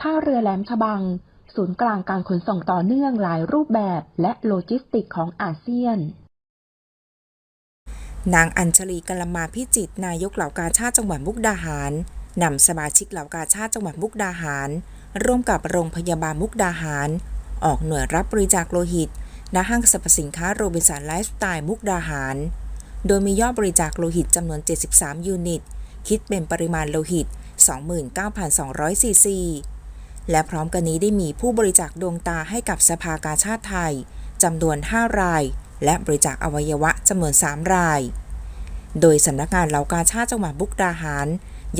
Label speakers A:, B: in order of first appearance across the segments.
A: ท่าเรือแหลมฉบัง ศูนย์กลางการขนส่งต่อเนื่องหลายรูปแบบและโลจิสติกของอาเซียน
B: นางอัญชลีกลมาพิจิต นายกเหล่ากาชาติจังหวัดมุกดาหาร นำสมาชิกเหล่ากาชาติจังหวัดมุกดาหาร ร่วมกับโรงพยาบาลมุกดาหาร ออกหน่วยรับบริจาคโลหิต ณ ห้างสรรพสินค้าโรบินสันไลฟ์สไตล์มุกดาหาร โดยมียอดบริจาคโลหิตจำนวน 73 ยูนิต คิดเป็นปริมาณโลหิต 29,200ซีซี และพร้อมกันนี้ได้มีผู้บริจาคดวงตาให้กับสภากาชาติไทยจำนวน 5 ราย และบริจาคอวัยวะจำนวน 3 ราย โดยสำนักงานเหล่ากาชาติจังหวัดบุกดาหาร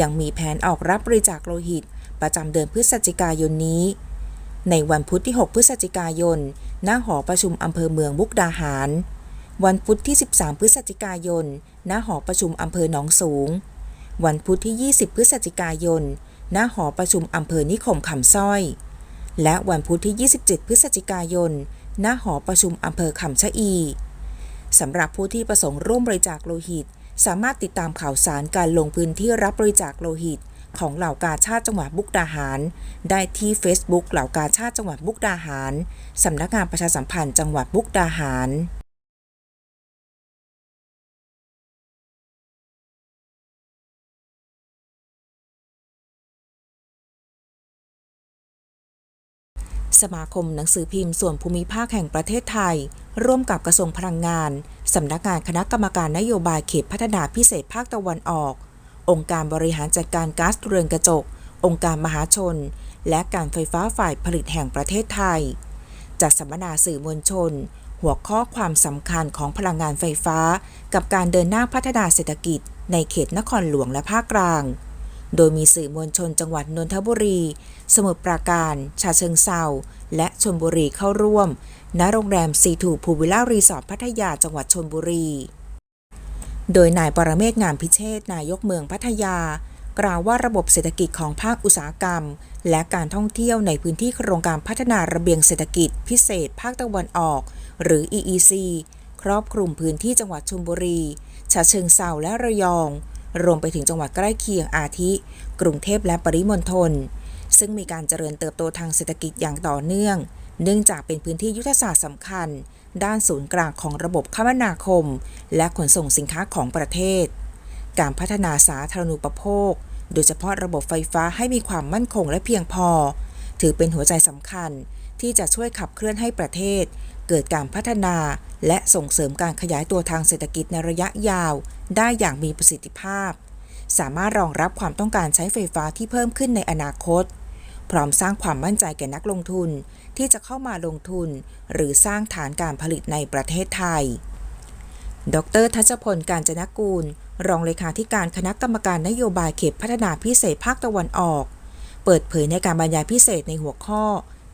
B: ยังมีแผนออกรับบริจาคโลหิต ประจำเดือนพฤศจิกายนนี้ ในวันพุธที่ 6 พฤศจิกายน ณ หอประชุมอำเภอเมืองมุกดาหาร วันพุธที่ 13 พฤศจิกายน ณ หอประชุมอำเภอหนองสูง วันพุธที่ 20 พฤศจิกายน ณหอประชุมอำเภอนิคมคำสร้อย และวันพุธที่ 27 พฤศจิกายน ณหอประชุมอำเภอคำชะอีสำหรับผู้ที่ประสงค์ร่วมบริจาคโลหิต สามารถติดตามข่าวสารการลงพื้นที่รับบริจาคโลหิต ของเหล่ากาชาติจังหวัดบุกดาหาร ได้ที่ Facebook เหล่ากาชาติจังหวัดบุกดาหารสำนักงานประชาสัมพันธ์จังหวัดบุกดาหาร สมาคมหนังสือพิมพ์ส่วนภูมิภาคแห่งประเทศไทย ร่วมกับกระทรวงพลังงาน สำนักงานคณะกรรมการนโยบายเขตพัฒนาพิเศษภาคตะวันออก องค์การบริหารจัดการก๊าซเรือนกระจก องค์การมหาชน และการไฟฟ้าฝ่ายผลิตแห่งประเทศไทย จัดสัมมนาสื่อมวลชน หัวข้อความสำคัญของพลังงานไฟฟ้า กับการเดินหน้าพัฒนาเศรษฐกิจ ในเขตนครหลวงและภาคกลาง โดยมีสื่อมวลชนจังหวัดนนทบุรี สมุทรปราการ ชาเชิงเซาและชลบุรีเข้าร่วม ณ โรงแรมซีทูพูวิลล่ารีสอร์ทพัทยาจังหวัดชลบุรี โดยนายปรเมศงามพิเชษนายกเมืองพัทยา กล่าวว่าระบบเศรษฐกิจของภาคอุตสาหกรรม และการท่องเที่ยวในพื้นที่โครงการพัฒนาระเบียงเศรษฐกิจพิเศษภาคตะวันออก หรือ EEC ครอบคลุมพื้นที่จังหวัดชลบุรี ฉะเชิงเซาและระยอง รวมไปถึงจังหวัดใกล้เคียงอาทิ กรุงเทพและปริมณฑลซึ่งมีการเจริญเติบโตทางเศรษฐกิจอย่างต่อเนื่อง เนื่องจากเป็นพื้นที่ยุทธศาสตร์สำคัญ ด้านศูนย์กลางของระบบคมนาคม และขนส่งสินค้าของประเทศ การพัฒนาสาธารณูปโภค โดยเฉพาะระบบไฟฟ้าให้มีความมั่นคงและเพียงพอ ถือเป็นหัวใจสำคัญที่จะช่วยขับเคลื่อนให้ประเทศ เกิดการพัฒนา และส่งเสริมการขยายตัวทางเศรษฐกิจในระยะยาว ได้อย่างมีประสิทธิภาพ สามารถรองรับความต้องการใช้ไฟฟ้าที่เพิ่มขึ้นในอนาคต พร้อมสร้างความมั่นใจแก่นักลงทุน ที่จะเข้ามาลงทุน หรือสร้างฐานการผลิตในประเทศไทย ดรทัชพล การจนกูล รองเลขาธิการคณะกรรมการนโยบายเขตพัฒนาพิเศษภาคตะวันออก เปิดเผยในการบรรยายพิเศษในหัวข้อ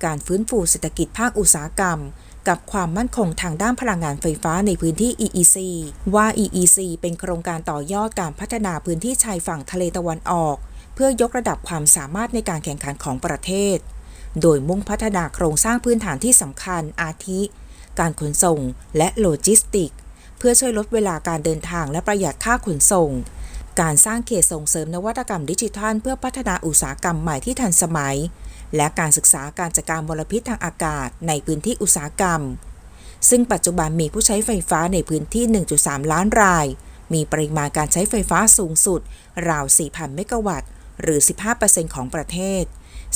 B: การฟื้นฟูเศรษฐกิจภาคอุตสาหกรรม กับความมั่นคงทางด้านพลังงานไฟฟ้าในพื้นที่ EEC ว่า EEC เป็นโครงการต่อยอดการพัฒนาพื้นที่ชายฝั่งทะเลตะวันออก เพื่อยกระดับความสามารถในการแข่งขันของประเทศ โดยมุ่งพัฒนาโครงสร้างพื้นฐานที่สำคัญอาทิ การขนส่งและโลจิสติก เพื่อช่วยลดเวลาการเดินทางและประหยัดค่าขนส่ง การสร้างเขตส่งเสริมนวัตกรรมดิจิทัล เพื่อพัฒนาอุตสาหกรรมใหม่ที่ทันสมัย และการศึกษาการจัดการมลพิษทางอากาศในพื้นที่อุตสาหกรรม ซึ่งปัจจุบันมีผู้ใช้ไฟฟ้าในพื้นที่ 1.3 ล้านราย มีปริมาณการใช้ไฟฟ้าสูงสุด ราว 4,000 เมกะวัตต์ หรือ 15%ของประเทศ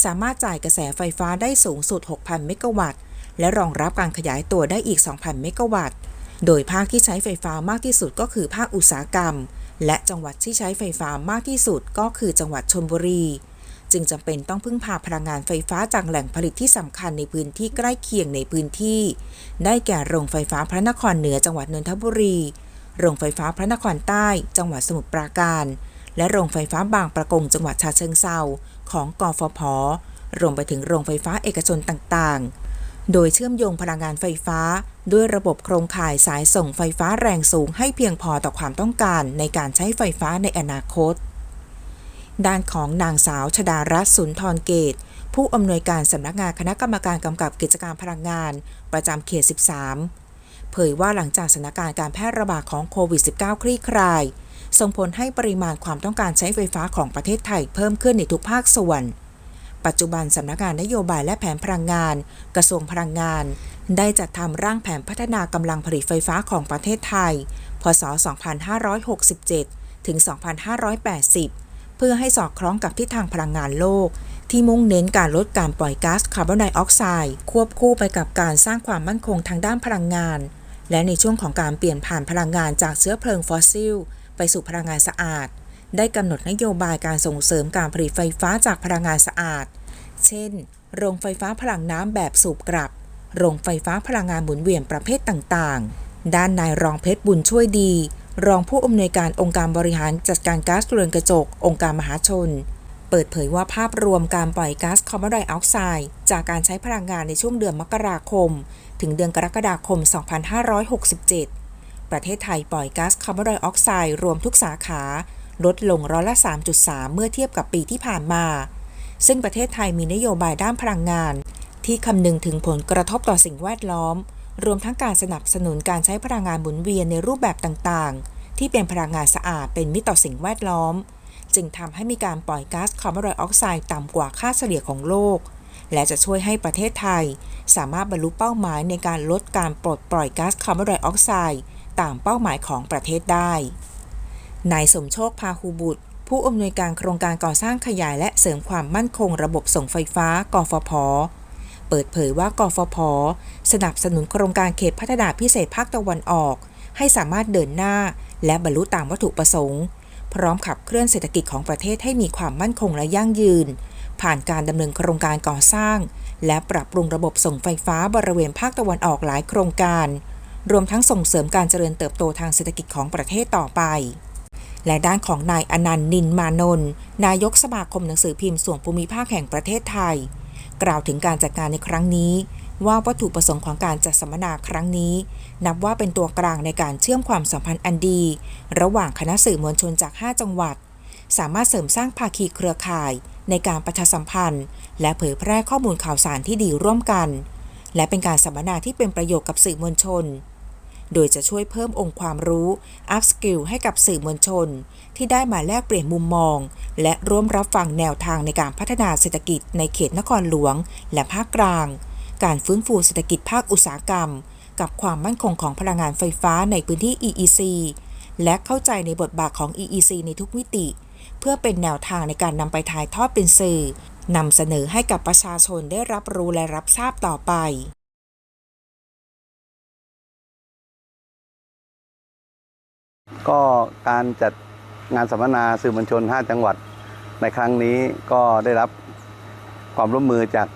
B: สามารถจ่ายกระแสไฟฟ้าได้สูงสุด 6,000 เมกะวัตต์ และรองรับการขยายตัวได้อีก 2,000 เมกะวัตต์ โดยภาคที่ใช้ไฟฟ้ามากที่สุดก็คือภาคอุตสาหกรรม และจังหวัดที่ใช้ไฟฟ้ามากที่สุดก็คือจังหวัดชลบุรี จึงจำเป็นต้องพึ่งพาพลังงานไฟฟ้าจากแหล่งผลิตที่สำคัญในพื้นที่ใกล้เคียงในพื้นที่ ได้แก่โรงไฟฟ้าพระนครเหนือจังหวัดนนทบุรี โรงไฟฟ้าพระนครใต้ จังหวัดสมุทรปราการ และโรงไฟฟ้าบางประกงจังหวัดฉะเชิงเซาของกฟผ รวมไปถึงโรงไฟฟ้าเอกชนต่างๆ โดยเชื่อมโยงพลังงานไฟฟ้า ด้วยระบบโครงข่ายสายส่งไฟฟ้าแรงสูงให้เพียงพอต่อความต้องการในการใช้ไฟฟ้าในอนาคต ด้านของนางสาวชดารัตน์สุนทรเกต ผู้อำนวยการสำนักงานคณะกรรมการกำกับกิจการพลังงาน ประจำเขต 13 เผยว่าหลังจากสถานการณ์การแพร่ระบาดของโควิด -19 คลี่คลาย ส่งผลให้ปริมาณความต้องการใช้ไฟฟ้าของประเทศไทยเพิ่มขึ้นในทุกภาคส่วน ปัจจุบันสำนักงานนโยบายและแผนพลังงาน กระทรวงพลังงาน ได้จัดทำร่างแผนพัฒนากำลังผลิตไฟฟ้าของประเทศไทย พศ 2567 ถึง 2580 เพื่อให้สอดคล้องกับทิศทางพลังงานโลก ที่มุ่งเน้นการลดการปล่อยก๊าซคาร์บอนไดออกไซด์ควบคู่ไปกับการสร้างความมั่นคงทางด้านพลังงาน และในช่วงของการเปลี่ยนผ่านพลังงานจากเชื้อเพลิงฟอสซิล ไปสู่พลังงานสะอาด ได้กำหนดนโยบายการส่งเสริมการผลิตไฟฟ้าจากพลังงานสะอาด เช่น โรงไฟฟ้าพลังน้ำแบบสูบกลับ โรงไฟฟ้าพลังงานหมุนเวียนประเภทต่างๆ ด้านนายรองเพชรบุญช่วยดี รองผู้อำนวยการองค์การบริหารจัดการก๊าซเรือนกระจก องค์การมหาชน เปิดเผยว่าภาพรวมการปล่อยก๊าซคาร์บอนไดออกไซด์จากการใช้พลังงานในช่วงเดือนมกราคม ถึงเดือนกรกฎาคม 2567 ประเทศไทยปล่อยก๊าซคาร์บอนไดออกไซด์รวมทุกสาขา ลดลงร้อยละ 3.3 เมื่อเทียบกับปีที่ผ่านมา ซึ่งประเทศไทยมีนโยบายด้านพลังงาน ที่คำนึงถึงผลกระทบต่อสิ่งแวดล้อม รวมทั้งการสนับสนุนการใช้พลังงานหมุนเวียนในรูปแบบต่างๆ ที่เป็นพลังงานสะอาดเป็นมิตรต่อสิ่งแวดล้อม จึงทำให้มีการปล่อยก๊าซคาร์บอนไดออกไซด์ต่ำกว่าค่าเฉลี่ยของโลก และจะช่วยให้ประเทศไทย สามารถบรรลุเป้าหมายในการลดการปลดปล่อยก๊าซคาร์บอนไดออกไซด์ตามเป้าหมายของประเทศได้นายสมโชคพาหูบุตร ผู้อำนวยการโครงการก่อสร้างขยายและเสริมความมั่นคงระบบส่งไฟฟ้ากฟผ เปิดเผยว่ากฟผ สนับสนุนโครงการเขตพัฒนาพิเศษภาคตะวันออก ให้สามารถเดินหน้า และบรรลุตามวัตถุประสงค์ พร้อมขับเคลื่อนเศรษฐกิจของประเทศให้มีความมั่นคงและยั่งยืน ผ่านการดำเนินโครงการก่อสร้าง และปรับปรุงระบบส่งไฟฟ้าบริเวณภาคตะวันออกหลายโครงการ รวมทั้งส่งเสริมการเจริญเติบโตทางเศรษฐกิจของประเทศต่อไปและด้านของนายอนันต์นินมานนท์นายกสมาคมหนังสือพิมพ์ส่วนภูมิภาคแห่งประเทศไทย กล่าวถึงการจัดงานในครั้งนี้ ว่าวัตถุประสงค์ของการจัดสัมมนาครั้งนี้ นับว่าเป็นตัวกลางในการเชื่อมความสัมพันธ์อันดี ระหว่างคณะสื่อมวลชนจาก 5 จังหวัด สามารถเสริมสร้างภาคีเครือข่ายในการประชาสัมพันธ์ และเผยแพร่ข้อมูลข่าวสารที่ดีร่วมกัน และเป็นการสัมมนาที่เป็นประโยชน์กับสื่อมวลชน โดยจะช่วยเพิ่มองค์ความรู้อัพสกิลให้กับสื่อมวลชน ที่ได้มาแลกเปลี่ยนมุมมอง และร่วมรับฟังแนวทางในการพัฒนาเศรษฐกิจในเขตนครหลวง และภาคกลาง การฟื้นฟูเศรษฐกิจภาคอุตสาหกรรม กับความมั่นคงของพลังงานไฟฟ้าในพื้นที่ EEC และเข้าใจในบทบาทของ EEC ในทุกมิติ เพื่อเป็นแนวทางในการนำไปถ่ายทอดเป็นสื่อนำเสนอให้กับประชาชนได้รับรู้และรับทราบต่อไป
C: ก็การจัดงานสัมมนาสื่อมวลชน 5 จังหวัดในครั้งนี้ก็ได้รับความร่วมมือจาก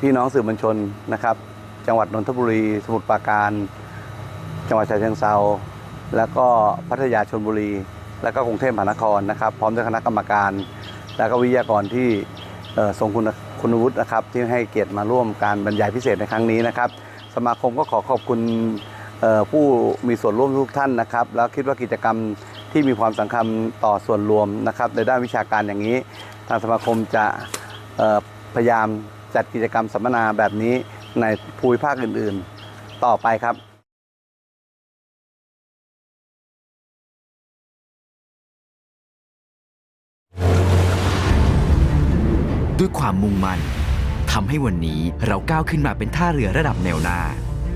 C: พี่น้องสื่อมวลชนนะครับ จังหวัดนนทบุรี สมุทรปราการ จังหวัดฉะเชิงเซาแล้วก็พัทยาชนบุรี แล้วก็กรุงเทพมหานครนะครับ พร้อมด้วยคณะกรรมการ แล้วก็วิทยากรที่ทรงคุณคุณวุฒินะครับที่ให้เกียรติมาร่วมการบรรยายพิเศษในครั้งนี้นะครับ สมาคมก็ขอขอบคุณ ผู้มีส่วนร่วมทุกท่านนะครับ แล้วคิดว่ากิจกรรมที่มีความสำคัญต่อส่วนรวมนะครับ ในด้านวิชาการอย่างนี้ ทางสมาคมจะพยายามจัดกิจกรรมสัมมนาแบบนี้ในภูมิภาคอื่นๆ ต่อไปครับ
D: ด้วยความมุ่งมั่นทำให้วันนี้เราก้าวขึ้นมาเป็นท่าเรือระดับแนวหน้า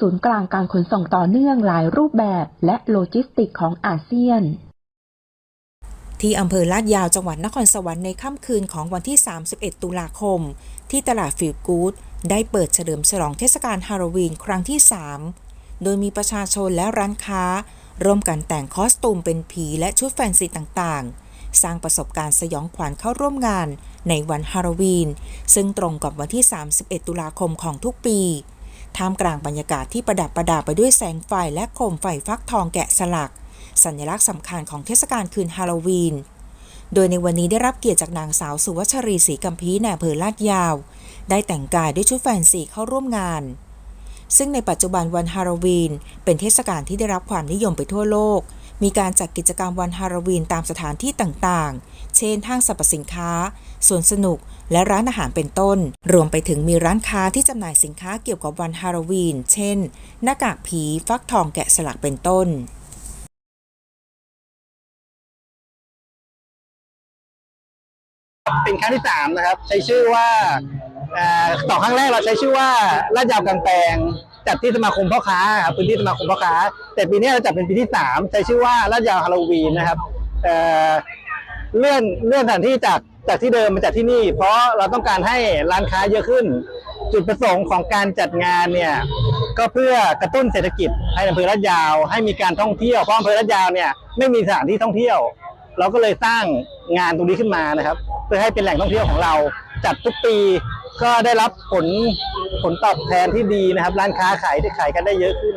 A: ศูนย์กลางการขนส่งต่อเนื่องหลายรูปแบบและโลจิสติกของอาเซียน
B: ที่อำเภอลาดยาวจังหวัดนครสวรรค์ในค่ำคืนของวันที่ 31 ตุลาคม ที่ตลาดฟิลกูดได้เปิดเฉลิมฉลองเทศกาลฮาโลวีนครั้งที่ 3 โดยมีประชาชนและร้านค้า ร่วมกันแต่งคอสตูมเป็นผีและชุดแฟนซีต่างๆ สร้างประสบการณ์สยองขวัญเข้าร่วมงานในวันฮาโลวีน ซึ่งตรงกับวันที่ 31 ตุลาคมของทุกปี ท่ามกลางบรรยากาศที่ประดับประดาไปด้วยแสงไฟและโคมไฟฟักทองแกะสลัก สัญลักษณ์สำคัญของเทศกาลคืนฮาโลวีน โดยในวันนี้ได้รับเกียรติจากนางสาวสุวัชรีศรีกัมพีในอำเภอลาดยาว ได้แต่งกายด้วยชุดแฟนซีเข้าร่วมงาน ซึ่งในปัจจุบันวันฮาโลวีน เป็นเทศกาลที่ได้รับความนิยมไปทั่วโลก มีการจัดกิจกรรมวันฮาโลวีนตามสถานที่ต่างๆ เช่นห้างสรรพสินค้า สวนสนุก และร้านอาหารเป็นต้น รวมไปถึงมีร้านค้าที่จำหน่ายสินค้าเกี่ยวกับวันฮาโลวีน เช่น หน้ากากผี ฟักทองแกะสลักเป็นต้น
E: เป็นครั้งที่สามนะครับ ใช้ชื่อว่าเอ่อต่อครั้งแรกเราใช้ชื่อว่าลาดยาวกลางแปลงจัดที่สมาคมพ่อค้าครับพื้นที่สมาคมพ่อค้า แต่ปีนี้เราจัดเป็นปีที่สามใช้ชื่อว่าลาดยาวฮาโลวีนนะครับเเลื่อนเลื่อนสถานที่จาก จากที่เดิมมาจัดที่นี่ เพราะเราต้องการให้ร้านค้าเยอะขึ้น จุดประสงค์ของการจัดงานเนี่ยก็เพื่อกระตุ้นเศรษฐกิจให้อำเภอลาดยาว ให้มีการท่องเที่ยวเพราะอำเภอลาดยาวเนี่ยไม่มีสถานที่ท่องเที่ยว เราก็เลยสร้างงานตรงนี้ขึ้นมานะครับ เพื่อให้เป็นแหล่งท่องเที่ยวของเรา จัดทุกปีก็ได้รับผลผลตอบแทนที่ดีนะครับ ร้านค้าขายที่ขายกันได้เยอะขึ้น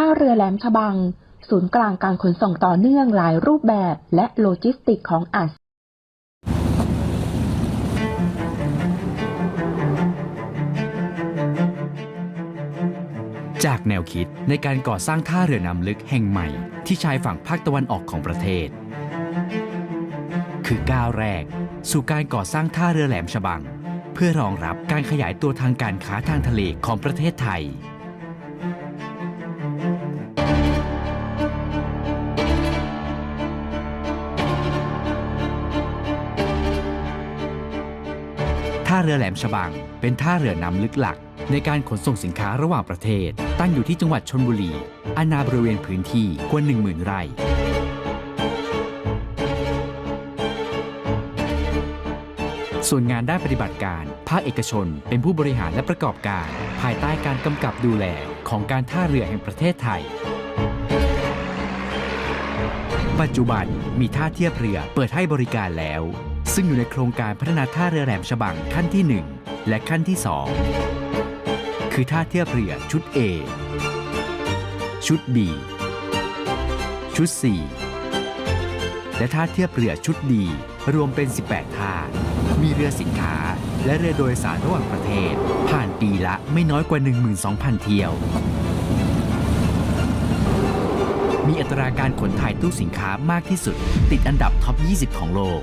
A: ท่าเรือแหลมฉบัง ศูนย์กลางการขนส่งต่อเนื่องหลายรูปแบบและโลจิสติกของอาเซียน
D: จากแนวคิดในการก่อสร้างท่าเรือน้ำลึกแห่งใหม่ที่ชายฝั่งภาคตะวันออกของประเทศ คือก้าวแรก สู่การก่อสร้างท่าเรือแหลมฉบัง เพื่อรองรับการขยายตัวทางการค้าทางทะเลของประเทศไทยาเรือแหลมฉบัง เป็นท่าเรือน้ำลึกหลัก ในการขนส่งสินค้าระหว่างประเทศ ตั้งอยู่ที่จังหวัดชนบุรี อาณาบริเวณพื้นที่กว่า10,000 ไร่ ส่วนงานด้านปฏิบัติการ ภาคเอกชน เป็นผู้บริหารและประกอบการ ภายใต้การกำกับดูแลของการท่าเรือแห่งประเทศไทยปัจจุบันมีท่าเทียบเรือเปิดให้บริการแล้ว ซึ่งอยู่ในโครงการพัฒนาท่าเรือแหลมฉบังขั้นที่ 1 และขั้นที่ 2 คือท่าเทียบเรือชุด A ชุด B ชุด C และท่าเทียบเรือชุด D รวมเป็น 18 ท่า มีเรือสินค้า และเรือโดยสารระหว่างประเทศ ผ่านปีละไม่น้อยกว่า 12,000 เที่ยว มีอัตราการขนถ่ายตู้สินค้ามากที่สุด ติดอันดับท็อป 20 ของโลก